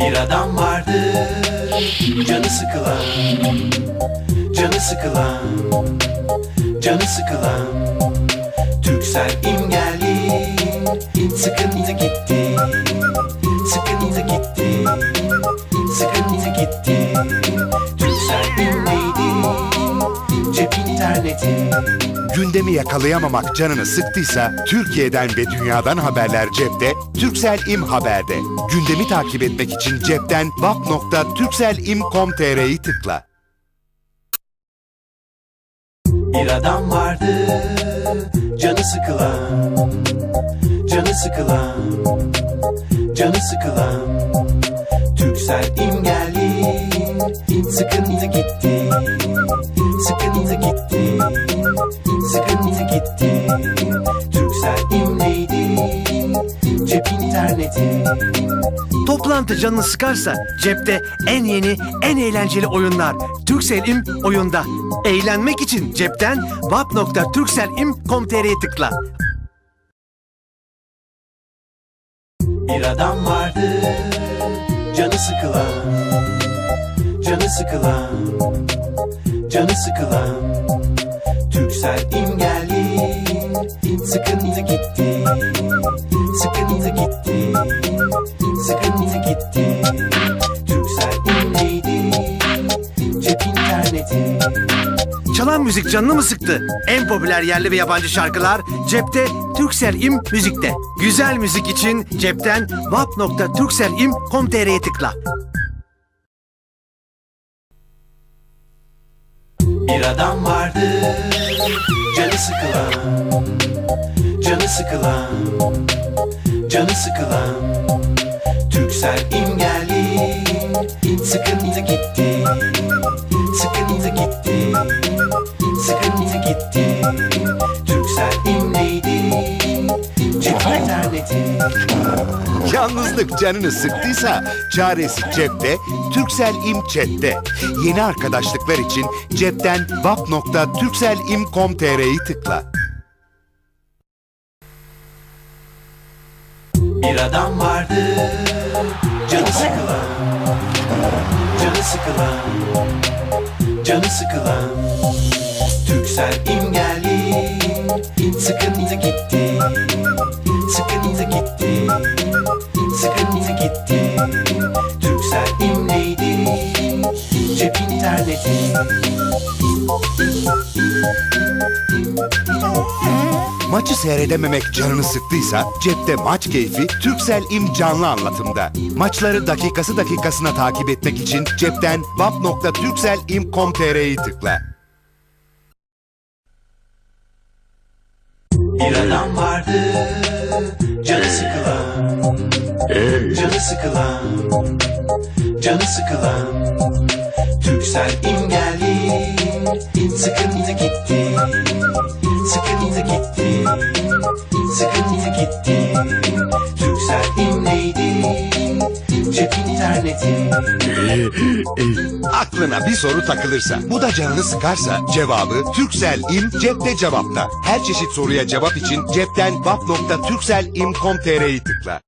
Bir adam vardı Canı sıkılan Canı sıkılan Canı sıkılan. Türksel imgelin Sıkıntı gitti Sıkıntı gitti Sıkıntı gitti interneti Gündemi yakalayamamak canını sıktıysa Türkiye'den ve dünyadan haberler cepte, Türksel İm Haber'de. Gündemi takip etmek için cepten vap.turkselim.com.tr'yi tıkla. Bir adam vardı Canı sıkılan Canı sıkılan Canı sıkılan Türksel Sıkıntı gitti Sıkıntı gitti Sıkıntı gitti. Türksel imleydi. Cep interneti. Toplantı canını sıkarsa cepte en yeni, en eğlenceli oyunlar. Turkcell.im oyunda. Eğlenmek için cepten vap.turkcell.im.com.tr'ye tıkla. Bir adam vardı. Canı sıkılan. Canı sıkılan. Canı sıkılan Türksel imgelin Sıkıntı gitti Sıkıntı gitti Sıkıntı gitti Türksel imleydi Cep interneti Çalan müzik canını mı sıktı? En popüler yerli ve yabancı şarkılar cepte Turkcell.im müzikte. Güzel müzik için cepten vap.turkcell.im.com.tr'ye tıkla. Bir adam vardı Canı sıkılan Canı sıkılan Canı sıkılan. Türksel imgelin Sıkıntı gitti Sıkıntı gitti Sıkıntı gitti. Türksel imleydi Cep interneti. Yalnızlık canını sıktıysa çaresi cepte, Türksel İm Chat'te. Yeni arkadaşlıklar için cepten vap.turkselim.com.tr'yi tıkla. Bir adam vardı Canı sıkılan Canı sıkılan Canı sıkılan Türksel imgelin Sıkıntı gitti Cep interneti Maçı seyredememek canını sıktıysa cepte maç keyfi Türksel İm canlı anlatımda. Maçları dakikası dakikasına takip etmek için cepten vap.turkselim.com.tr'yi tıkla. Bir adam vardı Canı sıkılan Canı sıkılan Canı sıkılan Türksel imgelin Sıkıntı gitti Sıkıntı gitti Sıkıntı gitti Türksel imleydi Cep interneti Aklına bir soru takılırsa, bu da canını sıkarsa cevabı Türksel İm cepte cevapta. Her çeşit soruya cevap için cepten vap.turkselim.com.tr'yi tıkla.